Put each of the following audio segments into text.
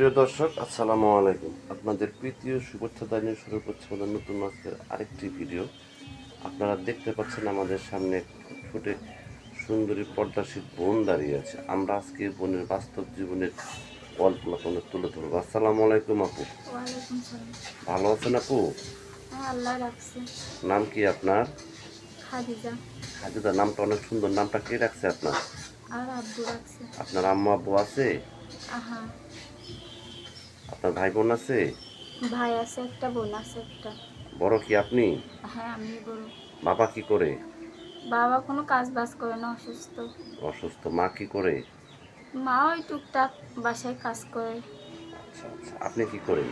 প্রিয় দর্শক আসসালামু আলাইকুম। আপনাদের প্রীতীয় শুভেচ্ছা জানিয়ে শুরু করছে আমাদের নতুন আজকের আরেকটি ভিডিও। আপনারা দেখতে পাচ্ছেন আমাদের সামনে ফুটে সুন্দরী পর্দাশীল বোন দাঁড়িয়ে আছে। আমরা আজকে বোনের বাস্তব জীবনের কল্পনা কোনো তুলে ধরবো। আসসালামু আলাইকুম আপু। ভালো আছেন আপু? হ্যাঁ নাম কি আপনার? খাদিজা। নামটা অনেক সুন্দর। নামটা কে রাখছে আপনার? আপনার আম্মা আব্বু আছে? আপনার ভাই বোন আছে? ভাই আছে একটা বোন আছে একটা। বড় কি আপনি? হ্যাঁ আমি বড়। বাবা কি করে? বাবা কোনো কাজ বাজ করে না অসুস্থ। অসুস্থ। মা কি করে? মা ওই টুকটাক বাসায় কাজ করে। আচ্ছা আচ্ছা। আপনি কি করেন?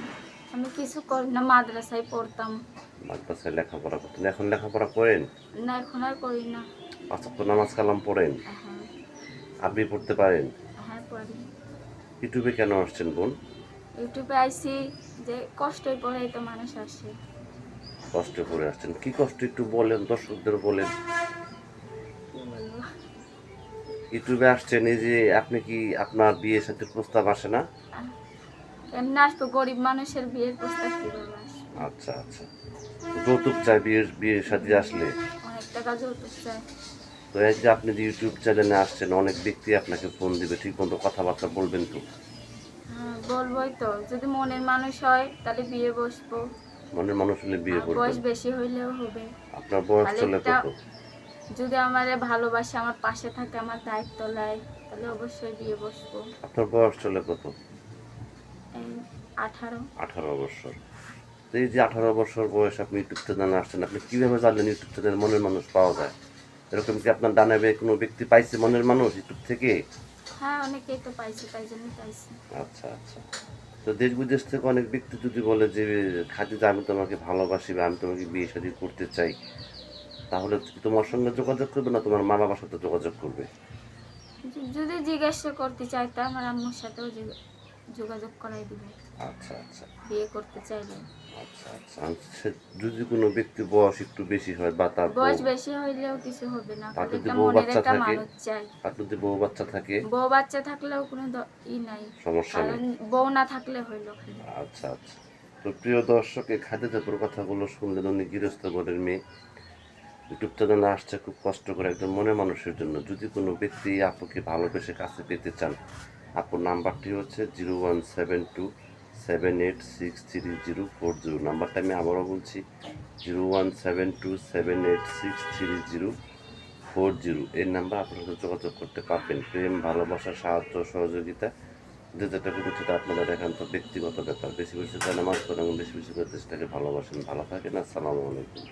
আমি কিছু করি না মাদ্রাসায় পড়তাম। মাদ্রাসায় লেখাপড়া করতেন। এখন লেখাপড়া করেন? না এখন আর করি না। আচ্ছা তো নামাজ কালাম পড়েন? হ্যাঁ। আরবি পড়তে পারেন? হ্যাঁ পড়ি। ইউটিউবে কেন আসছেন বোন? ইউটিউবে আইসি যে কষ্টই পড়ে তো মানুষ আসে। কষ্ট করে আসছেন। কি কষ্ট একটু বলেন দর্শকদের বলেন। ইউটিউবে আসছেন এই যে আপনি কি আপনার বিয়ের সাথে প্রস্তাব আসে না? এমনি আসব গরিব মানুষের বিয়ের প্রস্তাব কীভাবে আচ্ছা আচ্ছা। যৌতুক চাই বিয়ের বিয়ের সাথে আসলে। অনেক টাকা যৌতুক চায় তো এই যে আপনি যে ইউটিউব চ্যানেলে আসছেন অনেক ব্যক্তি আপনাকে ফোন দিবে ঠিক মতো কথাবার্তা বলবেন তো? বলবোই তো। যদি মনের মানুষ হয় তাহলে বিয়ে বসবো। মনের মানুষ হলে বিয়ে করবেন? বয়স বেশি হইলেও হবে। আপনার বয়স চলে কত? যদি আমার ভালোবাসে আমার পাশে থাকে আমার দায়িত্ব নেয় তাহলে অবশ্যই বিয়ে বসবো। আপনার বয়স চলে কত? আঠারো। আঠারো বছর। তো এই যে আঠারো বছর বয়স আপনি ইউটিউব চ্যানেলে আসছেন আপনি কীভাবে জানলেন ইউটিউব চ্যানেল মনের মানুষ পাওয়া যায়? এরকম কি আপনার ডানাবে কোনো ব্যক্তি পাইছে মনের মানুষ ইউটিউব থেকে? হ্যাঁ অনেকেই তো পাইছে তাই জন্য পাইছে। আচ্ছা আচ্ছা। তো দেশ বিদেশ থেকে অনেক ব্যক্তি যদি বলে যে খাদিজা আমি তোমাকে ভালোবাসি বা আমি তোমাকে বিয়ে শাদী করতে চাই তাহলে তোমার সঙ্গে যোগাযোগ করবে না তোমার মা বাবার সাথে যোগাযোগ করবে? যদি জিজ্ঞাসা করতে চাই তা আমার আম্মুর সাথেও যোগ- যোগাযোগ করাই দিবে। আচ্ছা আচ্ছা। বিয়ে করতে চাইলে। আচ্ছা আচ্ছা। যদি কোনো ব্যক্তি বয়স একটু বেশি হয় বা তার বয়স বেশি হইলেও কিছু হবে না। তার যদি বউ বাচ্চা থাকে? আর যদি বউ বাচ্চা থাকে বউ বাচ্চা থাকলেও কোনো ই নাই। সমস্যা নেই। বউ না থাকলে হইল আচ্ছা আচ্ছা। তো প্রিয় দর্শক এই খাদ্যজাতর কথাগুলো শুনলেন উনি গৃহস্থ ঘরের মেয়ে। ইউটিউব চ্যানেলে আসছে খুব কষ্ট করে একজন মনে মানুষের জন্য। যদি কোনো ব্যক্তি আপুকে ভালোবেসে কাছে পেতে চান আপুর নাম্বারটি হচ্ছে zero one seven two seven eight six three zero four zero. নাম্বারটা আমি আবারও বলছি, zero one seven two seven eight six three zero four zero. এই নাম্বার আপনার সাথে যোগাযোগ করতে পারবেন। প্রেম, ভালোবাসা, সাহায্য, সহযোগিতা যেটা করবেন সেটা আপনাদের একান্ত ব্যক্তিগত ব্যাপার। বেশি বেশি করে নামাজ পড়েন বেশি বেশি করে দেশটাকে ভালোবাসেন। ভালো থাকেন, আসসালামু আলাইকুম।